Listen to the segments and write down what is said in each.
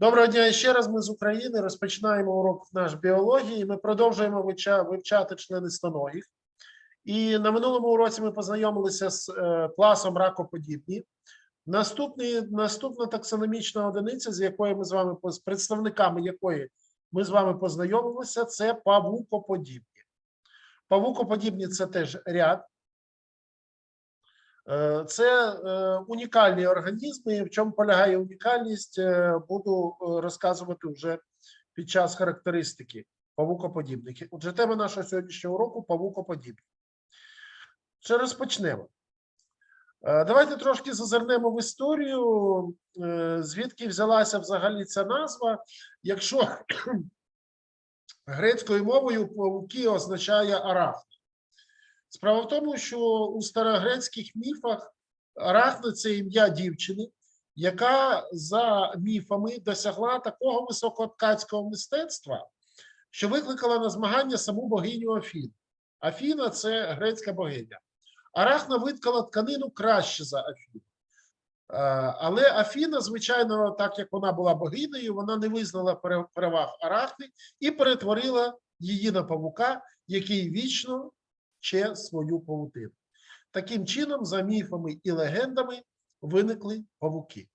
Доброго дня ще раз. Ми з України розпочинаємо урок наш біології. Ми продовжуємо вивча- вивчати членистоногих. І на минулому уроці ми познайомилися з е, класом ракоподібні. Наступний, наступна таксономічна одиниця, з якою ми з вами з представниками якої ми з вами познайомилися, це павукоподібні. Павукоподібні це теж ряд. Е, Це е, унікальні організми. В чому полягає унікальність, е, буду розказувати вже під час характеристики павукоподібних. Отже, тема нашого сьогоднішнього уроку павукоподібні. Ще розпочнемо. Давайте трошки зазирнемо в історію, звідки взялася взагалі ця назва. Якщо грецькою мовою павуки означає арахн. Справа в тому, що у старогрецьких міфах Арахна це ім'я дівчини, яка за міфами досягла такого високоткацького мистецтва, що викликала на змагання саму богиню Афін. Афіна це грецька богиня. Арахна виткала тканину краще за Афіну. Е, Але Афіна, звичайно, так як вона була богинею, вона не визнала переваг Арахни і перетворила її на павука, який вічно ще свою павутину. Таким чином, за міфами і легендами, виникли павуки.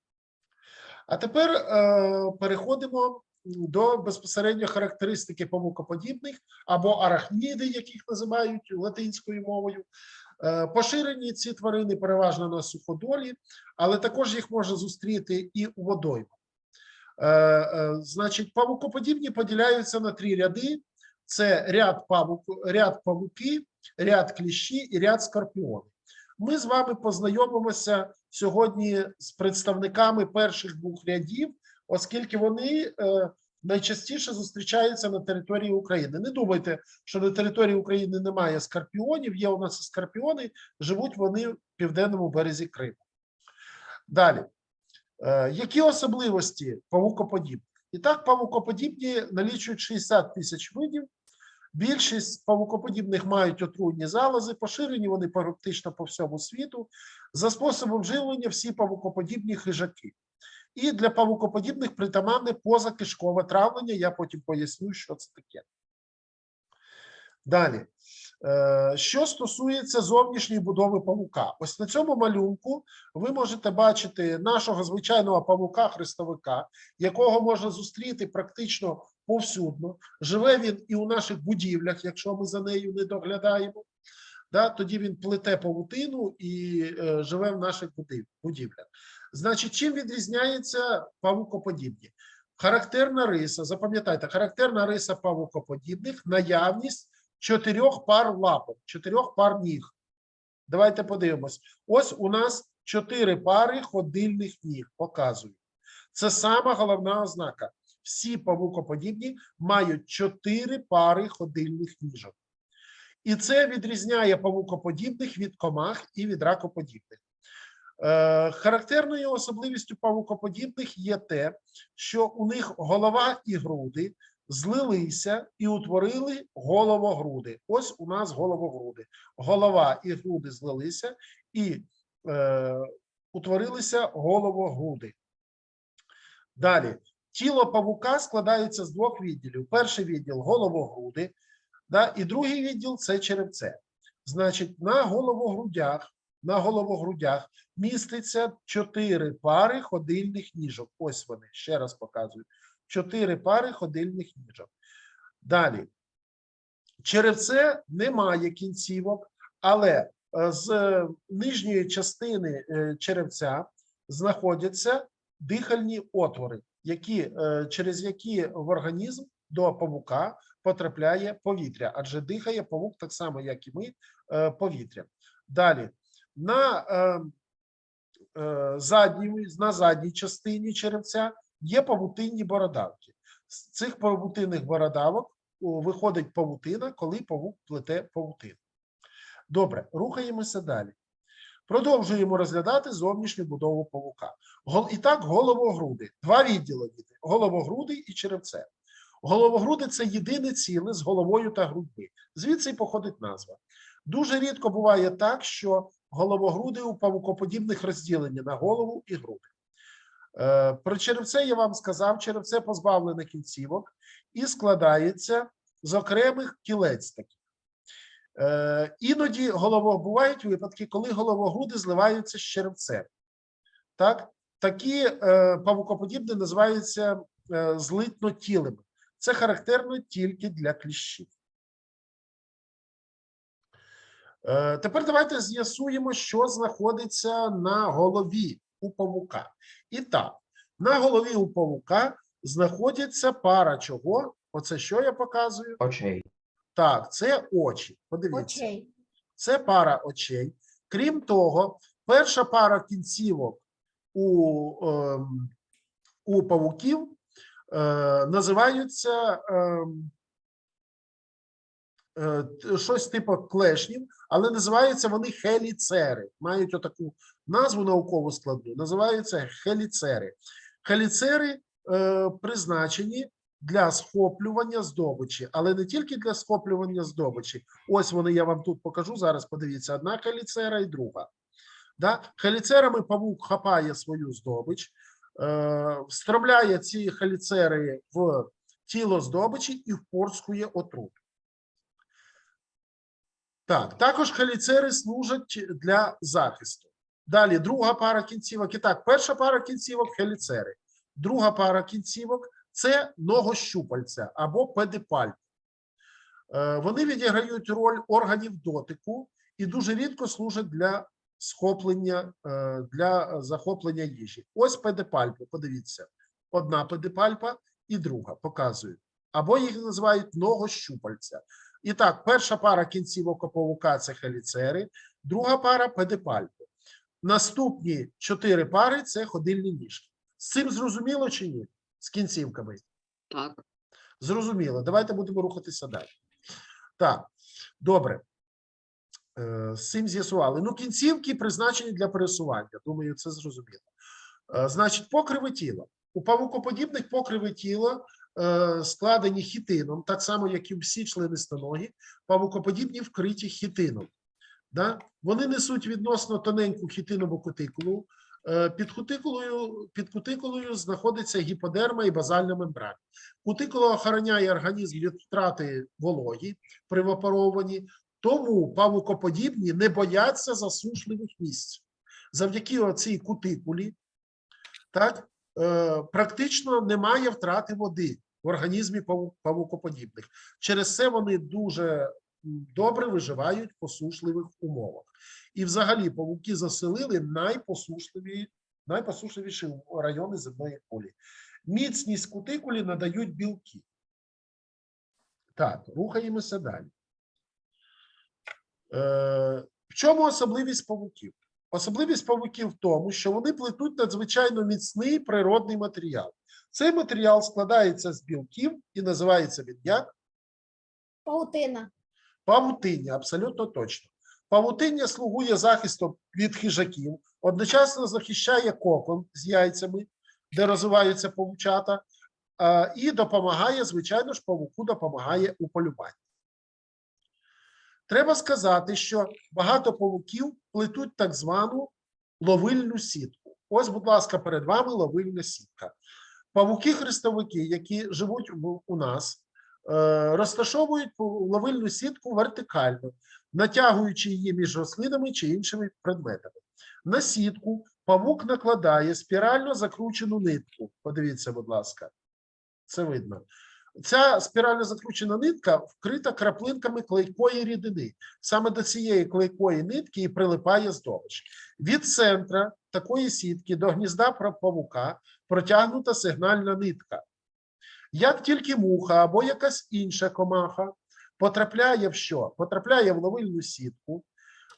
А тепер е, переходимо до безпосередньо характеристики павукоподібних або арахніди, яких називають латинською мовою. Е, поширені ці тварини переважно на суходолі, але також їх можна зустріти і у водоймах. Е, е, значить, павукоподібні поділяються на три ряди: це ряд павук, ряд павуки, ряд кліщі і ряд скорпіонів. Ми з вами познайомимося сьогодні з представниками перших двох рядів, оскільки вони е, найчастіше зустрічаються на території України. Не думайте, що на території України немає скорпіонів. Є у нас скорпіони, живуть вони в південному березі Криму. Далі. Е, Які особливості павукоподібних? І так, павукоподібні налічують 60 тисяч видів. Більшість павукоподібних мають отруйні залози, поширені вони практично по всьому світу. За способом живлення всі павукоподібні хижаки. І для павукоподібних притаманне позакишкове травлення. Я потім поясню, що це таке. Далі. Е, Що стосується зовнішньої будови павука, ось на цьому малюнку ви можете бачити нашого звичайного павука-хрестовика, якого можна зустріти практично повсюдно. Живе він і у наших будівлях, якщо ми за нею не доглядаємо. Да, тоді він плете павутину і е, живе в наших будівлях. Значить, чим відрізняється павукоподібні? Характерна риса, запам'ятайте, характерна риса павукоподібних наявність чотирьох пар лапок, чотирьох пар ніг. Давайте подивимось. Ось у нас чотири пари ходильних ніг. Показую. Це сама головна ознака. Всі павукоподібні мають чотири пари ходильних ніжок. І це відрізняє павукоподібних від комах і від ракоподібних. Е, характерною особливістю павукоподібних є те, що у них голова і груди злилися і утворили головогруди. Ось у нас головогруди. Голова і груди злилися і е, утворилися головогруди. Далі. Тіло павука складається з двох відділів. Перший відділ головогруди, да, і другий відділ це черевце. Значить, на головогрудях, на головогрудях міститься чотири пари ходильних ніжок. Ось вони, ще раз показую. Чотири пари ходильних ніжок. Далі. Черевце не має кінцівок, але е, з е, нижньої частини е, черевця знаходяться дихальні отвори, які, е, через які в організм до павука потрапляє повітря, адже дихає павук так само, як і ми, е, повітрям. Далі на е, задній, на задній частині черевця є павутинні бородавки. З цих павутинних бородавок виходить павутина, коли павук плете павутину. Добре, рухаємося далі. Продовжуємо розглядати зовнішню будову павука. І так, головогруди. Два відділи головогруди і черевце. Головогруди це єдине ціле з головою та грудьми. Звідси й походить назва. Дуже рідко буває так, що головогруди у павукоподібних розділені на голову і груди. Е, Про черевце я вам сказав, черевце позбавлене кінцівок і складається з окремих кілець таких. Е, Іноді голово бувають випадки, коли головогруди зливаються з черевцем. Так? Такі е, павукоподібні називаються е, злитнотілими. Це характерно тільки для кліщів. Тепер давайте з'ясуємо, що знаходиться на голові у павука. І так, на голові у павука знаходиться пара чого? Оце що я показую? Очей. Так, це очі. Подивіться. Очей. Це пара очей. Крім того, перша пара кінцівок у, ем, у павуків е, називаються ем, е, щось типу клешнів, але називаються вони хеліцери. Мають отаку назву наукову складну. Називаються хеліцери. Хеліцери е, призначені для схоплювання здобичі, але не тільки для схоплювання здобичі. Ось вони я вам тут покажу. Зараз подивіться: одна хеліцера і друга. Да? Хеліцерами павук хапає свою здобич, е, встромляє ці хеліцери в тіло здобичі і впорскує отруту. Так, також хеліцери служать для захисту. Далі друга пара кінцівок. І так, перша пара кінцівок хеліцери. Друга пара кінцівок це ногощупальця або педипальп. Е, Вони відіграють роль органів дотику і дуже рідко служать для схоплення, е, для захоплення їжі. Ось педипальпи, подивіться. Одна педипальпа і друга показую. Або їх називають ногощупальця. І так, перша пара кінцівок у павука – це хеліцери, друга пара педипальпи. Наступні чотири пари це ходильні ніжки. З цим зрозуміло чи ні? З кінцівками. Так. Зрозуміло. Давайте будемо рухатися далі. Так, добре. Е, З цим з'ясували. Ну, кінцівки призначені для пересування. Думаю, це зрозуміло. Е, Значить, покриви тіла. У павукоподібних покриви тіла е, складені хітином, так само, як і всі членистоногі, павукоподібні вкриті хітином. Да? Вони несуть відносно тоненьку хітинову кутикулу. Е, Під кутикулою, під кутикулою знаходиться гіподерма і базальна мембрана. Кутикула охороняє організм від втрати вологі при випарованні, тому павукоподібні не бояться засушливих місць. Завдяки оцій кутикулі так, е, практично немає втрати води в організмі павукоподібних. Через це вони дуже добре виживають в посушливих умовах. І взагалі павуки заселили найпосушливі, найпосушливіші райони земної кулі. Міцність кутикулі надають білки. Так, рухаємося далі. Е, в чому особливість павуків? Особливість павуків в тому, що вони плетуть надзвичайно міцний природний матеріал. Цей матеріал складається з білків і називається він як? Паутина. Павутиння, абсолютно точно. Павутиння слугує захистом від хижаків, одночасно захищає кокон з яйцями, де розвиваються павучата, і допомагає, звичайно ж, павуку допомагає у полюванні. Треба сказати, що багато павуків плетуть так звану ловильну сітку. Ось, будь ласка, перед вами ловильна сітка. Павуки-хрестовики, які живуть у нас, розташовують ловильну сітку вертикально, натягуючи її між рослинами чи іншими предметами. На сітку павук накладає спірально закручену нитку. Подивіться, будь ласка, це видно. Ця спірально закручена нитка вкрита краплинками клейкої рідини. Саме до цієї клейкої нитки і прилипає здобич. Від центра такої сітки до гнізда павука протягнута сигнальна нитка. Як тільки муха або якась інша комаха потрапляє в що? Потрапляє в ловильну сітку,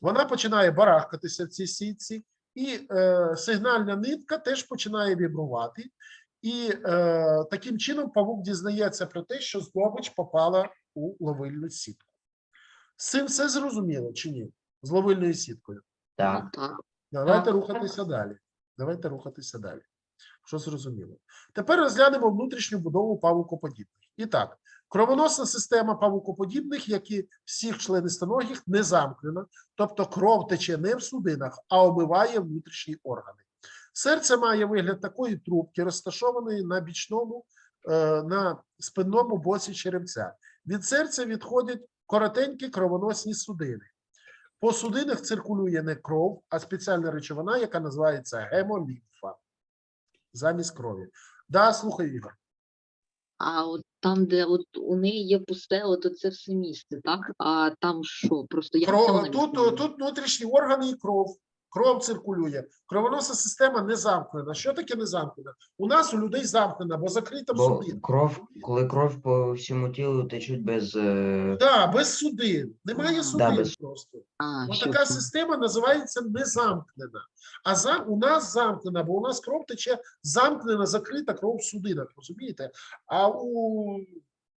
вона починає барахкатися в цій сітці, і е, сигнальна нитка теж починає вібрувати. І е, таким чином павук дізнається про те, що здобич попала у ловильну сітку. З цим все зрозуміло чи ні? З ловильною сіткою. Так. Давайте Так. рухатися далі. Давайте рухатися далі. Що зрозуміло? Тепер розглянемо внутрішню будову павукоподібних. І так, кровоносна система павукоподібних, як і всіх членистоногих, не замкнена, тобто кров тече не в судинах, а омиває внутрішні органи. Серце має вигляд такої трубки, розташованої на бічному, е, на спинному боці черевця. Від серця відходять коротенькі кровоносні судини. По судинах циркулює не кров, а спеціальна речовина, яка називається гемолімфа замість крові. Да, слухай, Ігор. А от там, де от у неї є пусте, от це все місце, так? А там що? Просто я Кров, цього не тут, тут внутрішні органи і кров. Кров циркулює. Кровоносна система не замкнена. Що таке не замкнена? У нас у людей замкнена, бо закрита Бо судина. кров, коли кров по всьому тілу течуть без е, Да, без судин. Немає судин Да, без- просто. А, Ось що така це? система називається незамкнена. А за, у нас замкнена, бо у нас кров тече замкнена, закрита кров в судинах, розумієте? А у,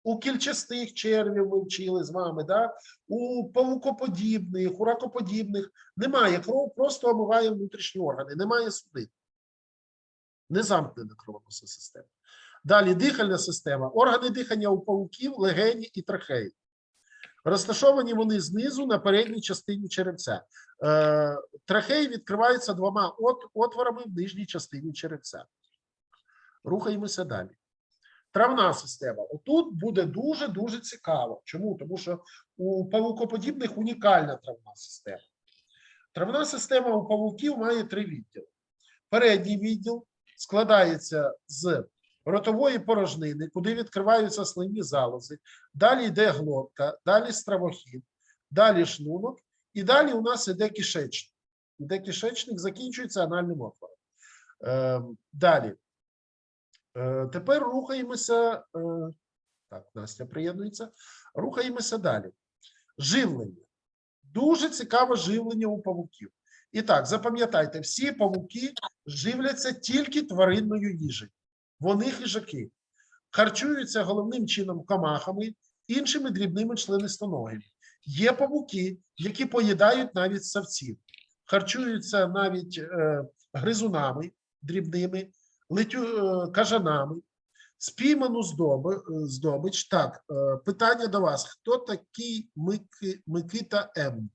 у кільчастих червів ми вчили з вами, да? у павукоподібних, у ракоподібних немає кров, просто омиває внутрішні органи, немає судин. Незамкнена кровоносна система. Далі дихальна система. Органи дихання у павуків, легені і трахеї. Розташовані вони знизу на передній частині черевця. Е, трахеї відкриваються двома от, отворами в нижній частині черевця. Рухаємося далі. Травна система. Отут буде дуже-дуже цікаво. Чому? Тому що у павукоподібних унікальна травна система. Травна система у павуків має три відділи. Передній відділ складається з ротової порожнини, куди відкриваються слинні залози. Далі йде глотка, далі стравохід, далі шлунок, і далі у нас іде кишечник. Іде кишечник, закінчується анальним отвором. Е, далі. Е, тепер рухаємося. Е, так, Настя приєднується. Рухаємося далі. Живлення. Дуже цікаве живлення у павуків. І так, запам'ятайте, всі павуки живляться тільки тваринною їжею. Вони хижаки. Харчуються головним чином комахами, іншими дрібними членистоногими. Є павуки, які поїдають навіть савців, харчуються навіть е, гризунами дрібними, летю, е, кажанами, спійману е, здобич. Так, е, питання до вас: хто такий Мики, Микита М?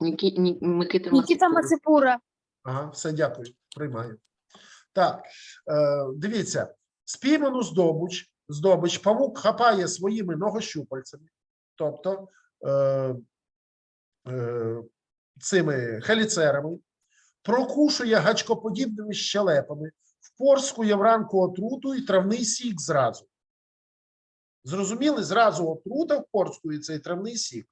Нікі, Ні, Микита Нікіта Мацепура. Ага, все, дякую. Приймаю. Так, дивіться, спійману здобич, здобич павук хапає своїми ногощупальцями, тобто е, е, цими хеліцерами, прокушує гачкоподібними щелепами, впорскує вранку отруту і травний сік зразу. Зрозуміли? Зразу отрута впорскується і травний сік.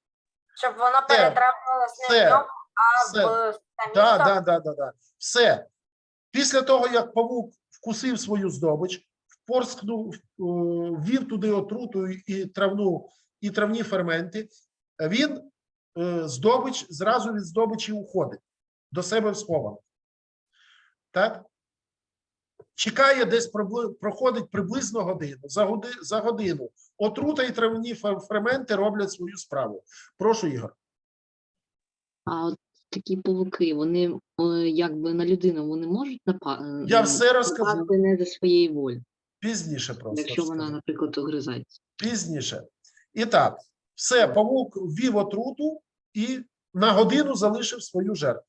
Щоб воно Все. перетравилось не в ньому, а Все. в самі Да, да, да, да, да, да. Все. Після того, як павук вкусив свою здобич, впорскнув, е, ввів туди отруту і травну, і травні ферменти, він е, здобич зразу від здобичі уходить до себе в схованок. Так? Чекає десь проходить приблизно годину. За, годи, за годину отрута і травні фер- ферменти роблять свою справу. Прошу, Ігор. А от такі павуки, вони е, якби на людину вони можуть напасти? Я все розкажу не за своєї волі, пізніше просто. якщо вона, наприклад, огризається. пізніше. І так, все, павук ввів отруту і на годину залишив свою жертву.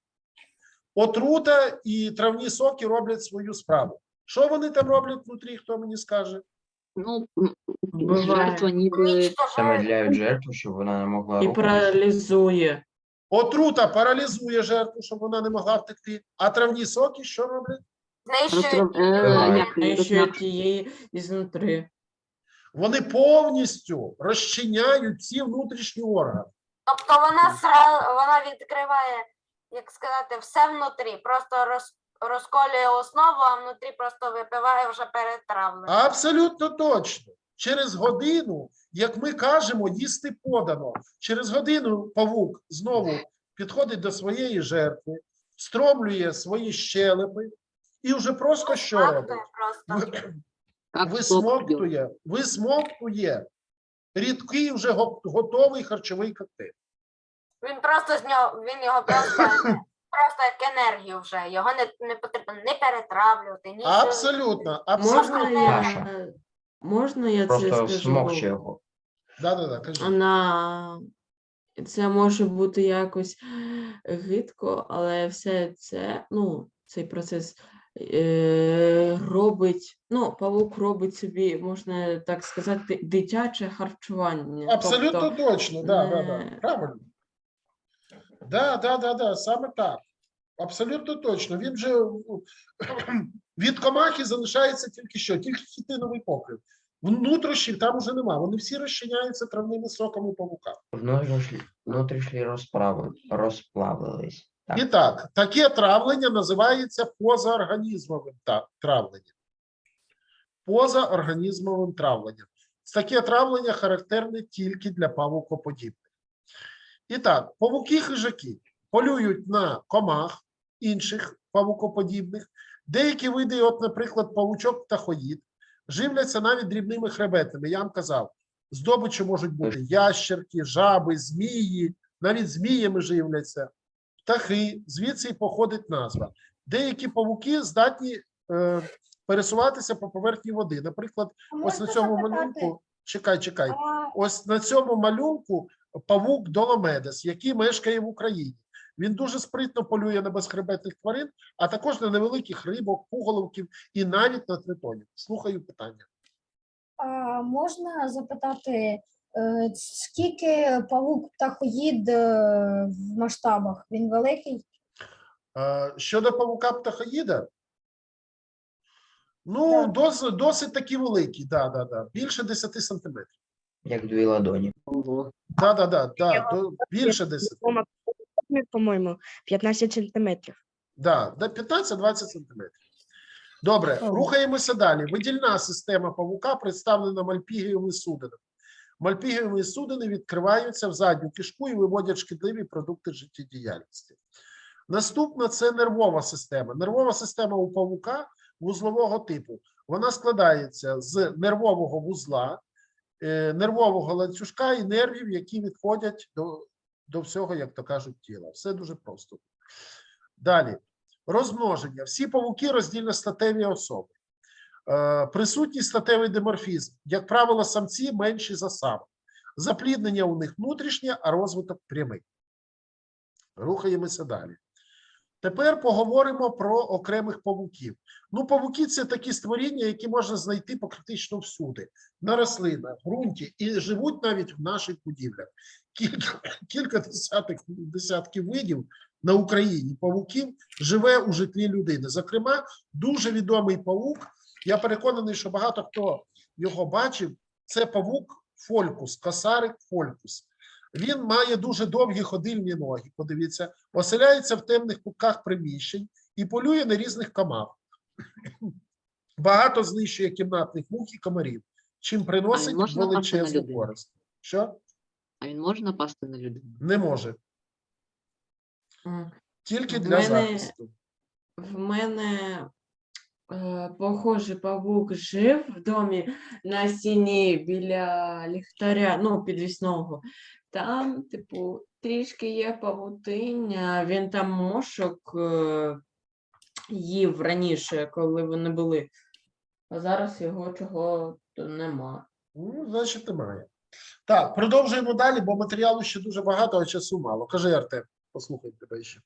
Отрута і травні соки роблять свою справу. Що вони там роблять внутрі, хто мені скаже? Ну, Буває. жертва ніби замедляють жертву, щоб вона не могла І рухатись. паралізує. Отрута паралізує жертву, щоб вона не могла втекти. А травні соки що роблять? знищують е, як розмах- ізнутри. Вони повністю розчиняють ці внутрішні органи. Тобто вона сра- вона відкриває, як сказати, все внутрі, просто роз, розколює основу, а внутрі просто випиває вже перетравлення. Абсолютно точно. Через годину, як ми кажемо, їсти подано. Через годину павук знову підходить до своєї жертви, стромлює свої щелепи і вже просто що робить? Просто. Висмоктує, висмоктує рідкий вже готовий харчовий коктейль. Він просто з нього, він його просто, просто як енергію вже. Його не, не потрібно не перетравлювати, ні. Абсолютно, Можна абсолютно. я, Каша. можна я це Просто скажу? смокче його. Да, да, да, кажи. На... Це може бути якось гидко, але все це, ну, цей процес е, робить, ну, павук робить собі, можна так сказати, дитяче харчування. Абсолютно Тобто, точно, да, да, да. Правильно. Да, да, да, да, саме так. Абсолютно точно. Він же ну, від комахи залишається тільки що, тільки хітиновий покрив. Внутрішніх там уже нема. Вони всі розчиняються травними соками павука. Внутрішні, внутрішні розправи, розплавились. Так. І так, таке травлення називається позаорганізмовим травленням. Позаорганізмовим травленням. Таке травлення характерне тільки для павукоподібних. І так, павуки хижаки полюють на комах інших павукоподібних. Деякі види, от, наприклад, павучок птахоїд, живляться навіть дрібними хребетами. Я вам казав, здобичі можуть бути ящерки, жаби, змії, навіть зміями живляться птахи, звідси і походить назва. Деякі павуки здатні е, пересуватися по поверхні води. Наприклад, ось на цьому малюнку, чекай, чекай, ось на цьому малюнку павук Доломедес, який мешкає в Україні. Він дуже спритно полює на безхребетних тварин, а також на невеликих рибок, пуголовків і навіть на тритонів. Слухаю питання. а можна запитати, е, скільки павук птахоїд е, в масштабах? Він великий? Щодо павука птахоїда, ну, Так. досить, досить таки великий, да, да, да. більше 10 сантиметрів. Як дві ладоні. Да, да, да, більше 10. Дома, по-моєму, 15 сантиметрів. Да, 15-20 сантиметрів. Добре, рухаємося далі. Видільна система павука представлена мальпігієвими судинами. Мальпігієві судини відкриваються в задню кишку і виводять шкідливі продукти життєдіяльності. Наступна це нервова система. Нервова система у павука вузлового типу. Вона складається з нервового вузла, нервового ланцюжка і нервів, які відходять до, до всього, як то кажуть, тіла. Все дуже просто. Далі. Розмноження. Всі павуки роздільно статеві особи. Е, присутній статевий диморфізм. Як правило, самці менші за самок. Запліднення у них внутрішнє, а розвиток прямий. Рухаємося далі. Тепер поговоримо про окремих павуків. Ну, павуки це такі створіння, які можна знайти практично всюди, на рослинах, ґрунті і живуть навіть в наших будівлях. Кілька, кілька десяток, десятків видів на Україні павуків живе у житлі людини. Зокрема, дуже відомий павук. Я переконаний, що багато хто його бачив. Це павук фолькус, косарик фолькус. Він має дуже довгі ходильні ноги. Подивіться, оселяється в темних кутках приміщень і полює на різних комах. Багато знищує кімнатних мух і комарів, чим приносить величезну користь. Що А він може напасти на людину? не може тільки В для мене- захисту. В мене е, похожий павук жив в домі на стіні біля ліхтаря, ну, підвісного. Там, типу, трішки є павутиння, він там мошок е, їв раніше, коли вони були. А зараз його чого то нема. Ну, значить, немає. Так, продовжуємо далі, бо матеріалу ще дуже багато, а часу мало. Кажи, Артем, послухай тебе ще.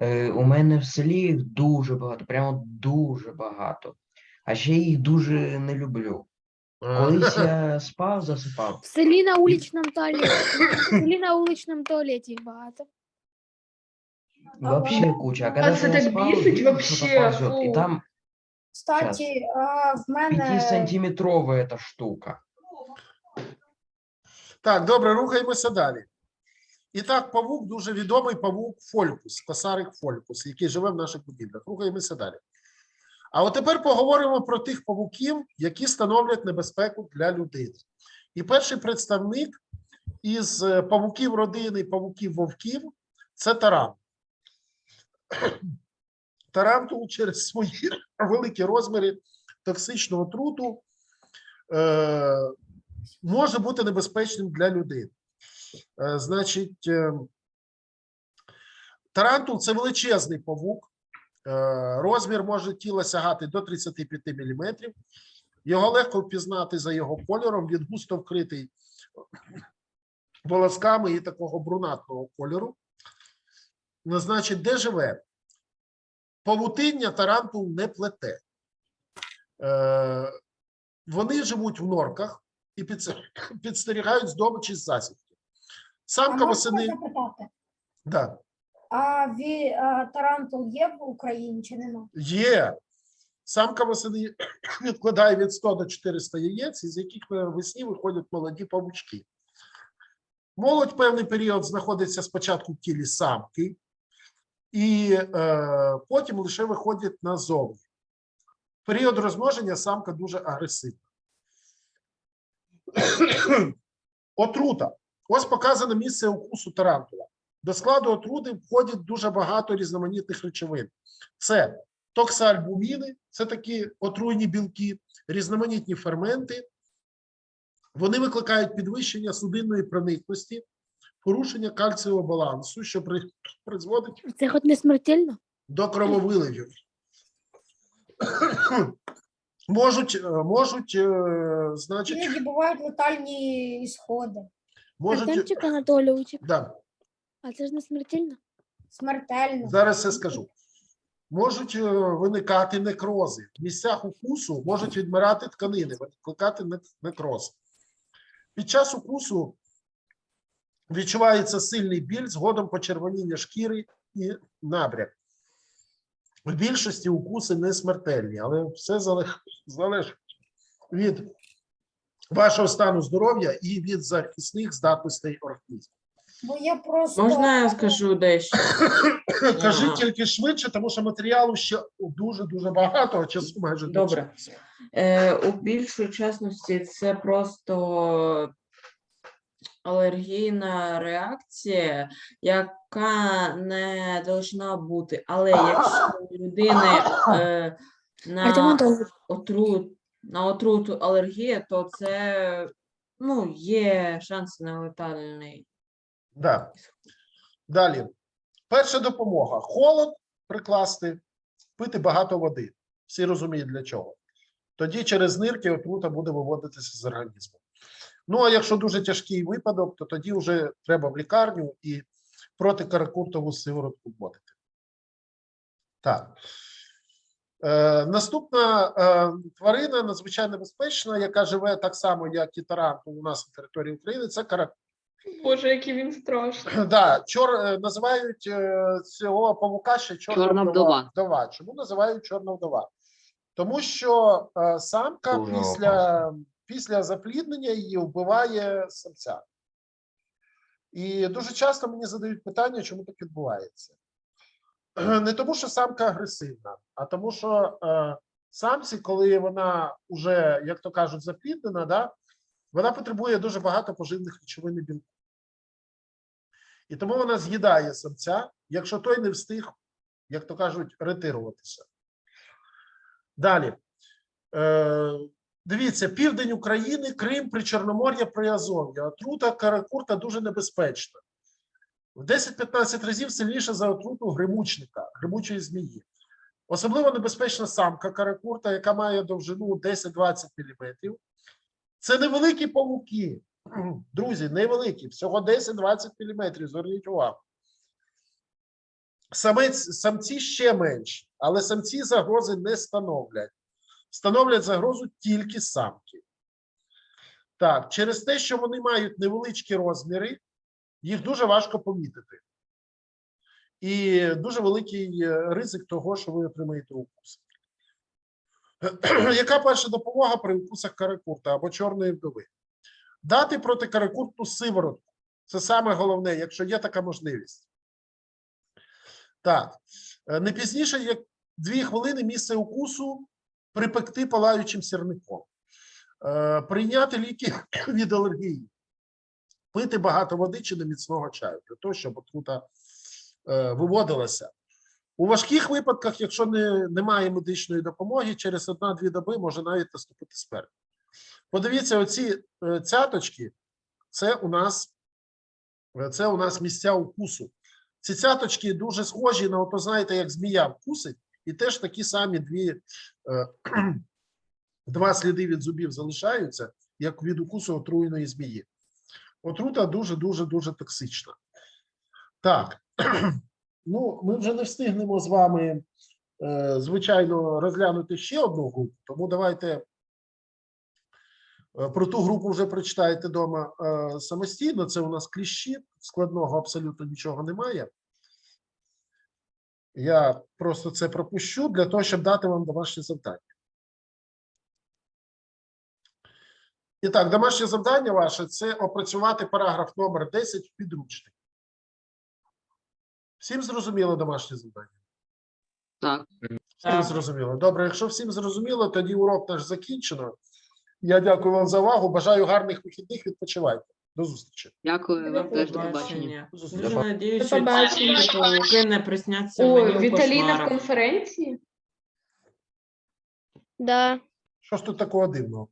Е, у мене в селі їх дуже багато, прямо дуже багато. А ще їх дуже не люблю. Колись я спав, засипав. В селі на уличному туалеті. В селі на уличному туалеті їх багато. Вообще куча. А когда це ты так видел, вообще, ползет, и фу. там Кстати, а, в мене пятисантиметровая эта штука. Так, добре, рухаємося далі. І так, павук дуже відомий павук Фолькус, косарик Фолькус, який живе в наших будівлях. Рухаємося далі. А от тепер поговоримо про тих павуків, які становлять небезпеку для людини. І перший представник із е, павуків родини павуків вовків це таран. Тарантул через свої великі розміри токсичного отруту е, може бути небезпечним для людини. Е, Значить, е, тарантул це величезний павук. Е, Розмір може тіла сягати до 35 мм. Його легко впізнати за його кольором. Він густо вкритий волосками і такого брунатного кольору. Значить, де живе? павутиння тарантул не плете. Е, вони живуть в норках і підстерігають здобичі з засідки. Самка восени. Да, а тарантул є в Україні чи нема? є. Самка восени відкладає від 100 до 400 яєць, із яких навесні виходять молоді павучки. Молодь певний період знаходиться спочатку в тілі самки, і е, потім лише виходять назовні. Період розмноження самка дуже агресивна. Отрута. Ось показане місце укусу тарантула. До складу отрути входить дуже багато різноманітних речовин. Це токсальбуміни, це такі отруйні білки, різноманітні ферменти. Вони викликають підвищення судинної проникності, порушення кальцієвого балансу, що при- призводить Це хоч не смертельно? до крововиливів. Можуть, е, можуть, е, значить, Іноді бувають летальні ісходи, можуть, Артемчик Анатолійович, да, а це ж не смертельно? смертельно. зараз все скажу. Можуть е, виникати некрози. В місцях укусу можуть відмирати тканини, викликати нек- некроз. Під час укусу відчувається сильний біль, згодом почервоніння шкіри і набряк. В більшості укуси не смертельні, але все зале- залежить від вашого стану здоров'я і від захисних здатностей організму. Бо я просто Можна я скажу дещо? Кажи Ага. тільки швидше, тому що матеріалу ще дуже дуже багато, а часу майже Добре. Е, у більшій частності це просто алергійна реакція, яка не должна бути. Але якщо у людини е, на отрут, на отруту алергія, то це ну, є шанс на летальний. Да. Далі. Перша допомога. Холод прикласти, пити багато води. Всі розуміють для чого. Тоді через нирки отрута буде виводитися з організму. Ну, а якщо дуже тяжкий випадок, то тоді вже треба в лікарню і протикаракуртову сиворотку вводити. Так. Е, наступна е, тварина надзвичайно небезпечна, яка живе так само, як і тарантул у нас на території України, це каракур. Боже, який він страшний. Да, чор е, називають е, цього павука ще чорна, Чорна вдова. вдова. Чому називають чорна вдова? Тому що е, самка Дуже після, після запліднення її вбиває самця. І дуже часто мені задають питання, чому так відбувається. Не тому, що самка агресивна, а тому, що е, самці, коли вона вже, як то кажуть, запліднена, да, вона потребує дуже багато поживних речовин і білків. І тому вона з'їдає самця, якщо той не встиг, як то кажуть, ретируватися. Далі. Е, дивіться, південь України, Крим, Причорномор'я, Приазов'я. Отрута каракурта дуже небезпечна. В 10-15 разів сильніша за отруту гримучника, гримучої змії. Особливо небезпечна самка каракурта, яка має довжину 10-20 мм. Це невеликі павуки. Друзі, невеликі, всього 10-20 мм. Зверніть увагу. Самець, самці ще менші, але самці загрози не становлять. Становлять загрозу тільки самки. Так, через те, що вони мають невеличкі розміри, їх дуже важко помітити. І дуже великий е, ризик того, що ви отримаєте укус. Яка перша допомога при укусах каракурта або чорної вдови? Дати протикаракуртну сиворотку. Це саме головне, якщо є така можливість. Так, е, не пізніше, як дві хвилини місце укусу припекти палаючим сірником. Е, Прийняти ліки від алергії, пити багато води чи неміцного чаю, для того, щоб отрута е, виводилася. У важких випадках, якщо не, немає медичної допомоги, через одна-дві доби може навіть наступити смерть. Подивіться, оці е, цяточки, це у нас, е, це у нас місця укусу. Ці цяточки дуже схожі на, ото, знаєте, як змія вкусить, і теж такі самі дві, е, два сліди від зубів залишаються, як від укусу отруєної змії. Отрута дуже-дуже дуже токсична. Так, ну, ми вже не встигнемо з вами е, звичайно, розглянути ще одну групу, тому давайте е, про ту групу вже прочитаєте вдома е, самостійно. Це у нас кліщі, складного абсолютно нічого немає. Я просто це пропущу для того, щоб дати вам домашнє завдання. І так, домашнє завдання ваше це опрацювати параграф номер 10 в підручник. Всім зрозуміло домашнє завдання? Так. Всім зрозуміло. Добре, якщо всім зрозуміло, тоді урок наш закінчено. Я дякую вам за увагу. Бажаю гарних вихідних. Відпочивайте. До зустрічі. Дякую вам теж до побачення. Дуже надіюсь, що побачення. ці павуки не присняться Ой, мені в Віталіна в кошмарах. конференції? Да. Що ж тут такого дивного?